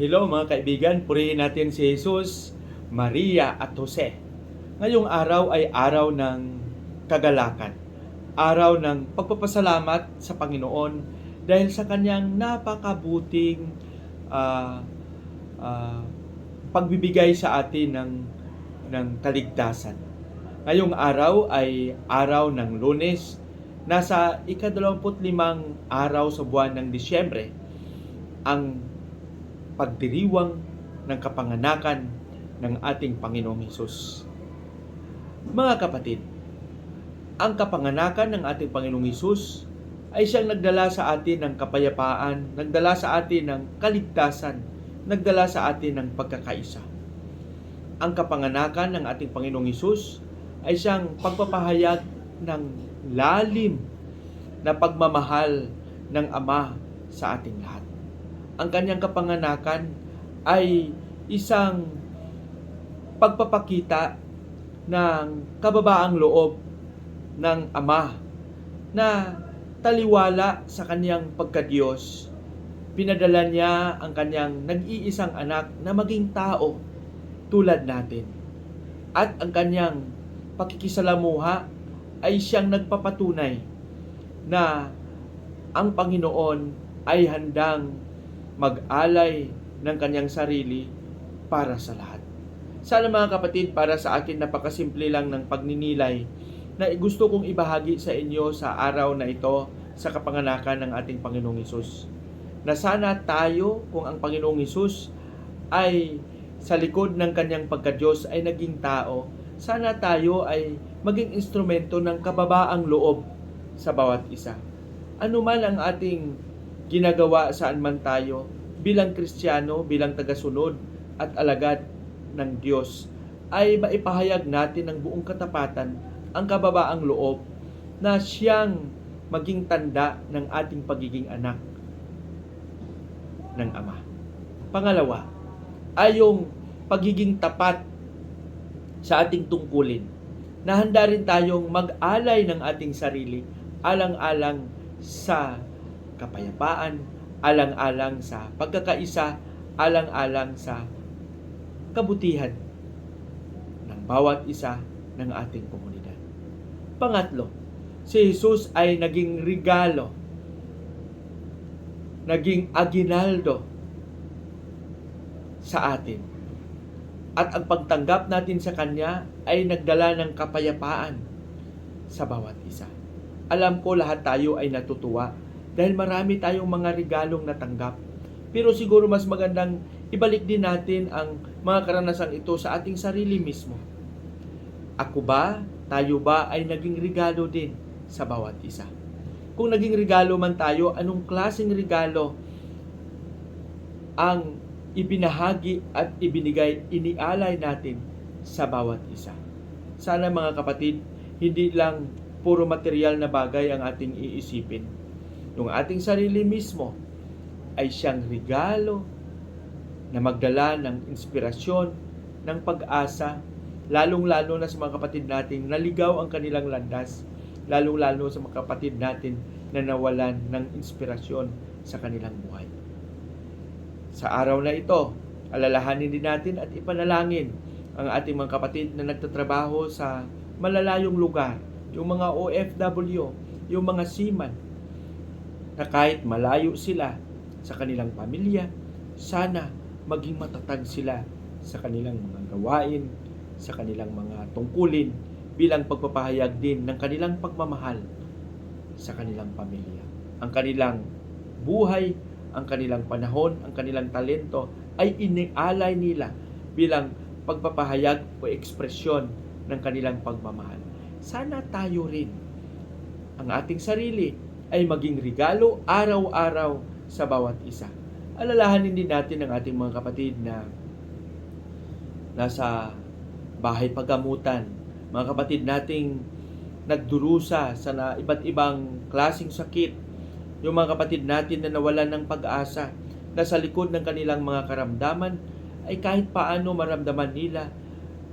Hello mga kaibigan, purihin natin si Jesus, Maria at Jose. Ngayong araw ay araw ng kagalakan. Araw ng pagpapasalamat sa Panginoon dahil sa kanyang napakabuting ah, ah, pagbibigay sa atin ng, ng kaligtasan. Ngayong araw ay araw ng lunes, nasa ikadalawamputlimang araw sa buwan ng Disyembre, ang pagdiriwang ng kapanganakan ng ating Panginoong Hesus. Mga kapatid, ang kapanganakan ng ating Panginoong Hesus ay siyang nagdala sa atin ng kapayapaan, nagdala sa atin ng kaligtasan, nagdala sa atin ng pagkakaisa. Ang kapanganakan ng ating Panginoong Hesus ay siyang pagpapahayag ng lalim na pagmamahal ng Ama sa ating lahat ang kanyang kapanganakan ay isang pagpapakita ng kababaang loob ng Ama na taliwala sa kanyang pagkadiyos. Pinadala niya ang kanyang nag-iisang anak na maging tao tulad natin. At ang kanyang pakikisalamuha ay siyang nagpapatunay na ang Panginoon ay handang mag-alay ng kanyang sarili para sa lahat. Sana mga kapatid, para sa akin napakasimple lang ng pagninilay na gusto kong ibahagi sa inyo sa araw na ito sa kapanganakan ng ating Panginoong Isus. Na sana tayo, kung ang Panginoong Isus ay sa likod ng kanyang pagkadyos ay naging tao, sana tayo ay maging instrumento ng kababaang loob sa bawat isa. Ano man ang ating ginagawa saan man tayo bilang Kristiyano, bilang tagasunod at alagad ng Diyos ay maipahayag natin ng buong katapatan ang kababaang loob na siyang maging tanda ng ating pagiging anak ng Ama. Pangalawa, ay yung pagiging tapat sa ating tungkulin na handa rin tayong mag-alay ng ating sarili alang-alang sa kapayapaan, alang-alang sa pagkakaisa, alang-alang sa kabutihan ng bawat isa ng ating komunidad. Pangatlo, si Jesus ay naging regalo, naging aginaldo sa atin. At ang pagtanggap natin sa Kanya ay nagdala ng kapayapaan sa bawat isa. Alam ko lahat tayo ay natutuwa dahil marami tayong mga regalong natanggap. Pero siguro mas magandang ibalik din natin ang mga karanasang ito sa ating sarili mismo. Ako ba, tayo ba ay naging regalo din sa bawat isa? Kung naging regalo man tayo, anong klaseng regalo ang ibinahagi at ibinigay, inialay natin sa bawat isa? Sana mga kapatid, hindi lang puro material na bagay ang ating iisipin yung ating sarili mismo ay siyang regalo na magdala ng inspirasyon, ng pag-asa, lalong-lalo na sa mga kapatid natin naligaw ang kanilang landas, lalong-lalo sa mga kapatid natin na nawalan ng inspirasyon sa kanilang buhay. Sa araw na ito, alalahanin din natin at ipanalangin ang ating mga kapatid na nagtatrabaho sa malalayong lugar, yung mga OFW, yung mga seaman, na kahit malayo sila sa kanilang pamilya, sana maging matatag sila sa kanilang mga gawain, sa kanilang mga tungkulin bilang pagpapahayag din ng kanilang pagmamahal sa kanilang pamilya. Ang kanilang buhay, ang kanilang panahon, ang kanilang talento ay inialay nila bilang pagpapahayag o ekspresyon ng kanilang pagmamahal. Sana tayo rin ang ating sarili ay maging regalo araw-araw sa bawat isa. Alalahanin din natin ang ating mga kapatid na nasa bahay paggamutan, mga kapatid nating nagdurusa sa na iba't ibang klasing sakit, yung mga kapatid natin na nawalan ng pag-asa, na sa likod ng kanilang mga karamdaman, ay kahit paano maramdaman nila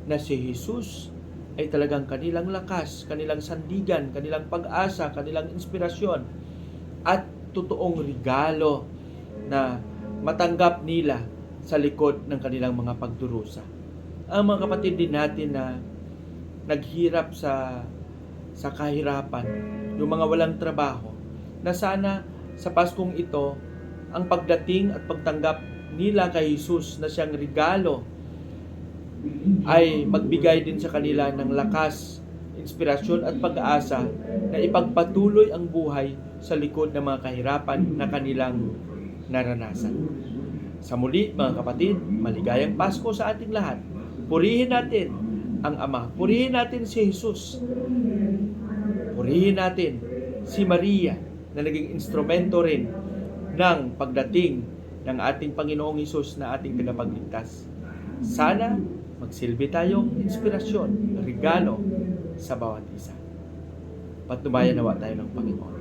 na si Jesus ay talagang kanilang lakas, kanilang sandigan, kanilang pag-asa, kanilang inspirasyon at totoong regalo na matanggap nila sa likod ng kanilang mga pagdurusa. Ang mga kapatid din natin na naghirap sa sa kahirapan, yung mga walang trabaho, na sana sa Paskong ito, ang pagdating at pagtanggap nila kay Jesus na siyang regalo ay magbigay din sa kanila ng lakas, inspirasyon at pag-asa na ipagpatuloy ang buhay sa likod ng mga kahirapan na kanilang naranasan. Sa muli, mga kapatid, maligayang Pasko sa ating lahat. Purihin natin ang Ama. Purihin natin si Jesus. Purihin natin si Maria na naging instrumento rin ng pagdating ng ating Panginoong Hesus na ating tagapagligtas. Sana magsilbi tayong inspirasyon, regalo sa bawat isa. Patnubayan nawa tayo ng Panginoon.